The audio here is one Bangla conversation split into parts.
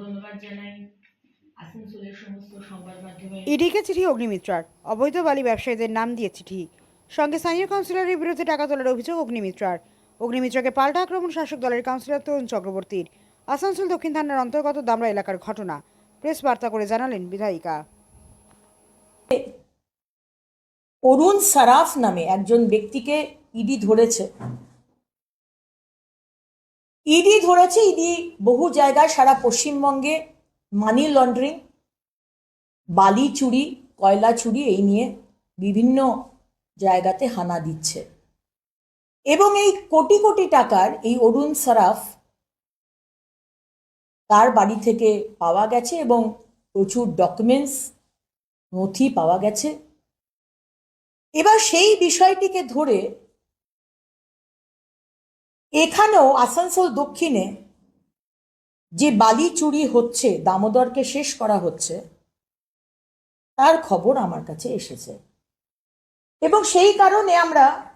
ধন্যবাদ জানাই। আসানসোলের সমস্ত সংবাদ মাধ্যমে ইডিকে চিঠি অগ্নিমিত্রার। অবৈধ বালি ব্যবসায়ীদের নাম দিয়ে চিঠি। সঙ্গে স্থানীয় কাউন্সিলরের বিরুদ্ধে টাকা তোলার অভিযোগ অগ্নিমিত্রার। অগ্নিমিত্রাকে পাল্টা আক্রমণ শাসক দলের কাউন্সিলর তরুণ চক্রবর্তীর। আসানসোল দক্ষিণ থানার অন্তর্গত দামরা এলাকার ঘটনা। প্রেস বার্তা করে জানালেন বিধায়িকা। অরুণ সারাফ নামে একজন ব্যক্তিকে ইডি ধরেছে। ইডি ধরেছে, ইডি বহু জায়গায় সারা পশ্চিমবঙ্গে মানি লন্ডারিং বালি চুরি, কয়লা চুরি এই নিয়ে বিভিন্ন জায়গাতে হানা দিচ্ছে। এবং এই কোটি কোটি টাকার এই অরুণ সারাফ তার বাড়ি থেকে পাওয়া গেছে এবং প্রচুর ডকুমেন্টস নথি পাওয়া গেছে। এবার সেই বিষয়টিকে ধরে এখানেও আসানসোল দক্ষিণে যে বালি চুরি হচ্ছে, দামোদরকে শেষ করা হচ্ছে, তার খবর আমার কাছে এসেছে। এবং সেই কারণে আমরা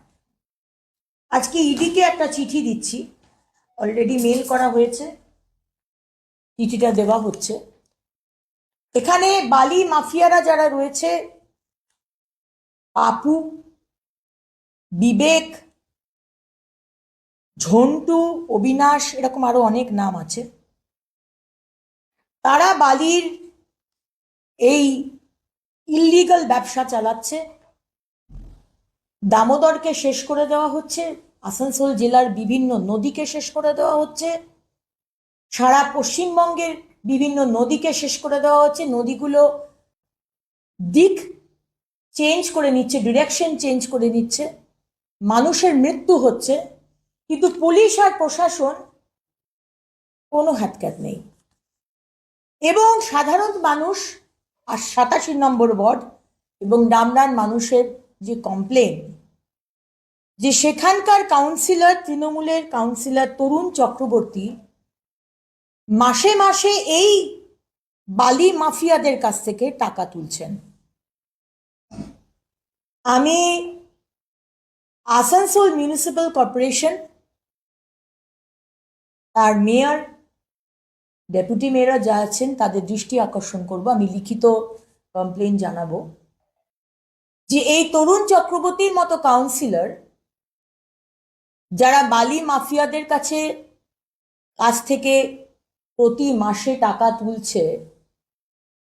আজকে ইডিকে একটা চিঠি দিচ্ছি। অলরেডি মেল করা হয়েছে। চিঠিটা দেওয়া হচ্ছে। এখানে বালি মাফিয়ারা যারা রয়েছে, আপু, বিবেক ঝন্টু, অবিনাশ এরকম আরও অনেক নাম আছে। তারা বালির এই ইল্লিগাল ব্যবসা চালাচ্ছে। দামোদরকে শেষ করে দেওয়া হচ্ছে। আসানসোল জেলার বিভিন্ন নদীকে শেষ করে দেওয়া হচ্ছে। সারা পশ্চিমবঙ্গের বিভিন্ন নদীকে শেষ করে দেওয়া হচ্ছে। নদীগুলো দিক চেঞ্জ করে নিচ্ছে ডিরেকশন চেঞ্জ করে নিচ্ছে। মানুষের মৃত্যু হচ্ছে। কিন্তু পুলিশ আর প্রশাসন কোনো হাতকাত নেই। এবং সাধারণ মানুষ আর সাতাশি নম্বর ওয়ার্ড এবং ডামরান মানুষের যে কমপ্লেন, যে সেখানকার কাউন্সিলর, তৃণমূলের কাউন্সিলর তরুণ চক্রবর্তী মাসে মাসে এই বালি মাফিয়াদের কাছ থেকে টাকা তুলছেন। আমি আসানসোল মিউনিসিপ্যাল কর্পোরেশন তার মেয়র, ডেপুটি মেয়র যা আছেন তাদের দৃষ্টি আকর্ষণ করব। আমি লিখিত কমপ্লেন জানাব যে এই তরুণ চক্রবর্তীর মতো কাউন্সিলর যারা বালি মাফিয়াদের কাছে কাছ থেকে প্রতি মাসে টাকা তুলছে,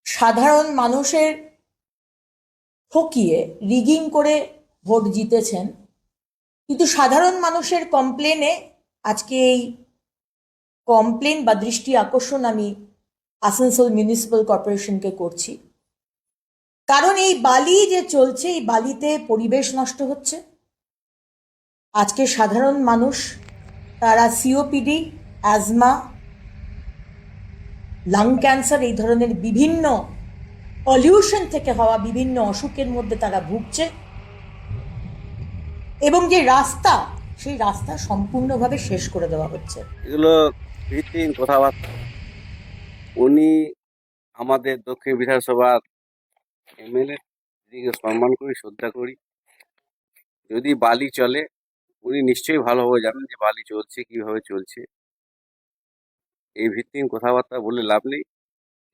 সাধারণ মানুষের ঠকিয়ে রিগিং করে ভোট জিতেছেন। কিন্তু সাধারণ মানুষের কমপ্লেনে আজকে এই কমপ্লেন বা দৃষ্টি আকর্ষণ আমি আসানসোল মিউনিসিপ্যাল কর্পোরেশনকে করছি। কারণ এই বালি যে চলছে, এই বালিতে পরিবেশ নষ্ট হচ্ছে। আজকে সাধারণ মানুষ, তারা সিওপিডি, অ্যাজমা, লাং ক্যান্সার এই ধরনের বিভিন্ন পলিউশন থেকে হওয়া বিভিন্ন অসুখের মধ্যে তারা ভুগছে। এবং যে রাস্তা, সেই রাস্তা সম্পূর্ণভাবে শেষ করে দেওয়া হচ্ছে। এগুলো ভিত্তিহীন কথাবার্তা। উনি আমাদের দক্ষিণ বিধানসভার এমএলএ সম্মান করি, শ্রদ্ধা করি। যদি বালি চলে, উনি নিশ্চয়ই ভালোভাবে জানেন যে বালি চলছে, কীভাবে চলছে। এই ভিত্তিহীন কথাবার্তা বলে লাভ নেই।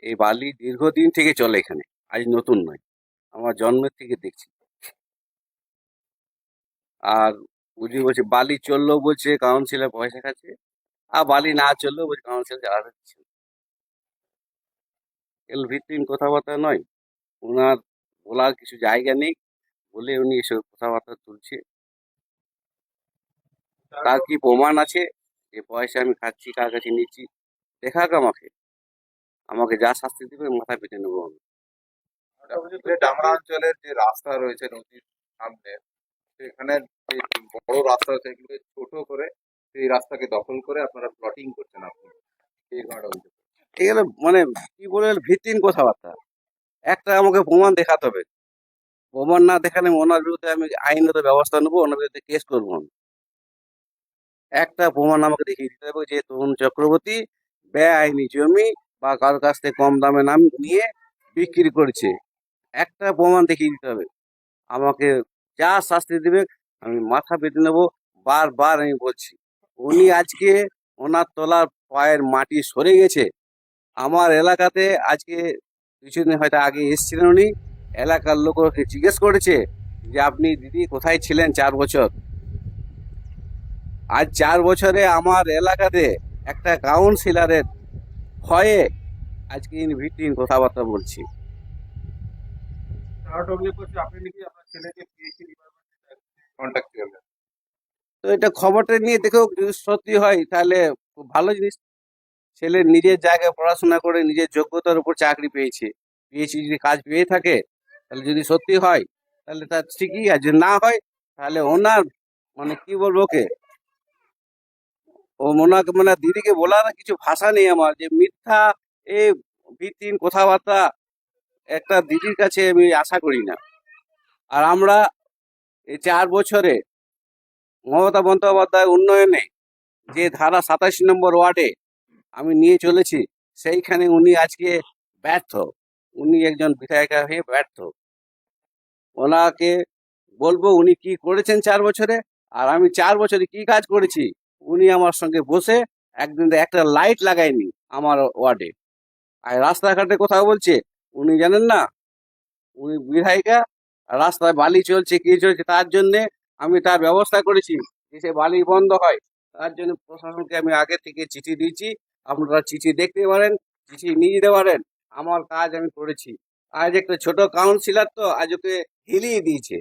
এই বালি দীর্ঘদিন থেকে চলে এখানে, আজ নতুন নয়, আমার জন্মের থেকে দেখছি। আর উনি বলছে, বালি চললেও বলছে, কাউন্সিলর পয়সা খাচ্ছে। আর বালি না চললেও বলছে কাউন্সিলর চালাতে দিচ্ছে। না। এগুলো ভিত্তিহীন কথাবার্তা নয়। ওনার বলার কিছু জায়গা নেই বলে উনি এসব কথাবার্তা তুলছে। তার কি প্রমাণ আছে? যে পয়সা আমি খাচ্ছি কার কাছে নিচ্ছি? দেখাক আমাকে। আমাকে যা শাস্তি দেবে মাথা পেতে নেব আমি। ডামরা অঞ্চলের যে রাস্তা রয়েছে নদীর সামনে সেখানে যে বড় রাস্তা রয়েছে ছোট করে সেই রাস্তাকে দখল করে আপনারা প্লটিং করছেন আপনি। এই ঘটনা অভিযোগ এগুলো মানে কি বলে ভিত্তিহীন কথাবার্তা? একটা আমাকে প্রমাণ দেখাতে হবে। প্রমাণ না দেখালে ওনার বিরুদ্ধে আমি আইনত ব্যবস্থা নেব, ওনার বিরুদ্ধে কেস করব একটা প্রমাণ আমাকে দেখিয়ে দিতে হবে যে তরুণ চক্রবর্তী বেআইনি জমি বা কারোর কাছ থেকে কম দামে নাম নিয়ে বিক্রি করছে। একটা প্রমাণ দেখিয়ে দিতে হবে। আমাকে যা শাস্তি দেবে আমি মাথা পেতে নেব, বারবার আমি বলছি। উনি আজকে ওনার তলার পায়ের মাটি সরে গেছে। আমার এলাকাতে আজকে কিছুদিন হয়তো আগে এসেছিলেন উনি। এলাকার লোক ওকে জিজ্ঞেস করেছে যে, আপনি দিদি কোথায় ছিলেন চার বছর? আজ চার বছরে আমার এলাকাতে একটা কাউন্সিলারের ভয়ে আজকে ইন ভিত্তিহীন কথাবার্তা বলছি। কন্ট্যাক্ট করলেন। তো এটা খবরটা নিয়ে দেখেও সত্যি হয়, তাহলে ভালো জিনিস। ছেলে নিজের জায়গায় পড়াশোনা করে নিজের যোগ্যতার উপর চাকরি পেয়েছে পিএইচডি যদি কাজ পেয়ে থাকে, তাহলে যদি সত্যি হয়, তাহলে তার ঠিকই আছে। যদি না হয়, তাহলে ওনার মানে কি বলব ওকে? ও ওনাকে মানে দিদিকে বলার কিছু ভাষা নেই আমার, যে মিথ্যা এ ভিত্তিহীন কথাবার্তা একটা দিদির কাছে আমি আশা করি না। আর আমরা এই চার বছরে মমতা বন্দ্যোপাধ্যায় উন্নয়নে যে ধারা সাতাশ নম্বর ওয়ার্ডে আমি নিয়ে চলেছি, সেইখানে উনি আজকে ব্যর্থ। উনি একজন বিধায়িকা হয়ে ব্যর্থ। ওনাকে বলব উনি কি করেছেন চার বছরে? আর আমি চার বছরে কি কাজ করেছি? উনি আমার সঙ্গে বসে একদিন একটা লাইট লাগায়নি আমার ওয়ার্ডে। আর রাস্তাঘাটে কোথাও বলছে, উনি জানেন না? উনি বিধায়িকা, রাস্তায় বালি চলছে, কি চলছে তার জন্যে আমি তার ব্যবস্থা করেছি যে সে বালি বন্ধ হয়, তার জন্য প্রশাসনকে আমি আগে থেকে চিঠি দিয়েছি। আপনারা চিঠি দেখতে পারেন, চিঠি নিয়ে যেতে পারেন। আমার কাজ আমি করেছি। আজ একটা ছোট কাউন্সিলার তো, আজ ওকে হিলিয়ে দিয়েছে।